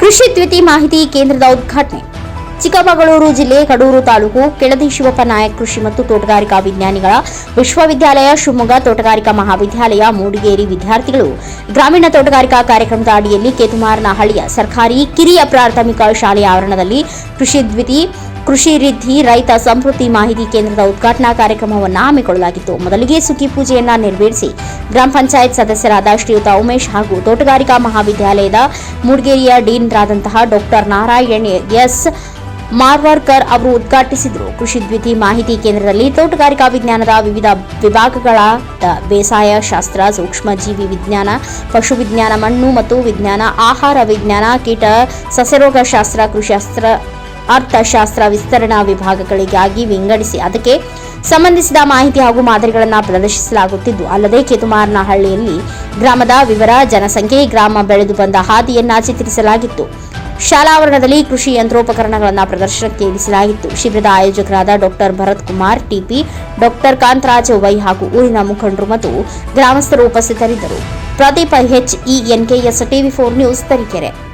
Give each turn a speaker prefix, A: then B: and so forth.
A: ಕೃಷಿ ದ್ವಿತಿ ಮಾಹಿತಿ ಕೇಂದ್ರದ ಉದ್ಘಾಟನೆ. ಚಿಕ್ಕಮಗಳೂರು ಜಿಲ್ಲೆ ಕಡೂರು ತಾಲೂಕು ಕೆಳದಿ ಶಿವಪ್ಪ ನಾಯಕ್ ಕೃಷಿ ಮತ್ತು ತೋಟಗಾರಿಕಾ ವಿಜ್ಞಾನಿಗಳ ವಿಶ್ವವಿದ್ಯಾಲಯ ಶಿವಮೊಗ್ಗ ತೋಟಗಾರಿಕಾ ಮಹಾವಿದ್ಯಾಲಯ ಮೂಡಿಗೇರಿ ವಿದ್ಯಾರ್ಥಿಗಳು ಗ್ರಾಮೀಣ ತೋಟಗಾರಿಕಾ ಕಾರ್ಯಕ್ರಮದ ಅಡಿಯಲ್ಲಿ ಕೇತುಮಾರನಹಳ್ಳಿಯ ಸರ್ಕಾರಿ ಕಿರಿಯ ಪ್ರಾಥಮಿಕ ಶಾಲೆಯ ಆವರಣದಲ್ಲಿ ಕೃಷಿ ದ್ವಿತಿ ಕೃಷಿ ರೀತಿ ರೈತ ಸಮೃದ್ಧಿ ಮಾಹಿತಿ ಕೇಂದ್ರದ ಉದ್ಘಾಟನಾ ಕಾರ್ಯಕ್ರಮವನ್ನು ಹಮ್ಮಿಕೊಳ್ಳಲಾಗಿತ್ತು. ಮೊದಲಿಗೆ ಸುಗ್ಗಿ ಪೂಜೆಯನ್ನ ನೆರವೇರಿಸಿ ಗ್ರಾಮ ಪಂಚಾಯತ್ ಸದಸ್ಯರಾದ ಶ್ರೀಯುತ ಉಮೇಶ್ ಹಾಗೂ ತೋಟಗಾರಿಕಾ ಮಹಾವಿದ್ಯಾಲಯದ ಮೂಡಿಗೆರೆಯ ಡೀನ್ರಾದಂತಹ ಡಾಕ್ಟರ್ ನಾರಾಯಣ್ ಎಸ್. ಮಾರ್ವಾರ್ಕರ್ ಅವರು ಉದ್ಘಾಟಿಸಿದರು. ಕೃಷಿ ದ್ವಿತಿ ಮಾಹಿತಿ ಕೇಂದ್ರದಲ್ಲಿ ತೋಟಗಾರಿಕಾ ವಿಜ್ಞಾನದ ವಿವಿಧ ವಿಭಾಗಗಳ ಬೇಸಾಯ ಶಾಸ್ತ್ರ ಸೂಕ್ಷ್ಮ ಜೀವಿ ವಿಜ್ಞಾನ, ಪಶು ವಿಜ್ಞಾನ, ಮಣ್ಣು ಮತ್ತು ವಿಜ್ಞಾನ, ಆಹಾರ ವಿಜ್ಞಾನ, ಕೀಟ, ಸಸ್ಯರೋಗ ಶಾಸ್ತ್ರ ಕೃಷಿಶಾಸ್ತ್ರ ಅರ್ಥಶಾಸ್ತ್ರ ವಿಸ್ತರಣಾ ವಿಭಾಗಗಳಿಗಾಗಿ ವಿಂಗಡಿಸಿ ಅದಕ್ಕೆ ಸಂಬಂಧಿಸಿದ ಮಾಹಿತಿ ಹಾಗೂ ಮಾದರಿಗಳನ್ನು ಪ್ರದರ್ಶಿಸಲಾಗುತ್ತಿದ್ದು, ಅಲ್ಲದೆ ಕೇತುಮಾರನಹಳ್ಳಿಯಲ್ಲಿ ಗ್ರಾಮದ ವಿವರ, ಜನಸಂಖ್ಯೆ, ಗ್ರಾಮ ಬೆಳೆದು ಬಂದ ಹಾದಿಯನ್ನ ಚಿತ್ರಿಸಲಾಗಿತ್ತು. ಶಾಲಾವರಣದಲ್ಲಿ ಕೃಷಿ ಯಂತ್ರೋಪಕರಣಗಳನ್ನು ಪ್ರದರ್ಶನಕ್ಕೆ ಇರಿಸಲಾಗಿತ್ತು. ಶಿಬಿರದ ಆಯೋಜಕರಾದ doctor Bharat Kumar, TP doctor Kantaraj Y ಹಾಗೂ ಊರಿನ ಮುಖಂಡರು ಮತ್ತು ಗ್ರಾಮಸ್ಥರು ಉಪಸ್ಥಿತರಿದ್ದರು. Pradeep H E TV four news Tarikere.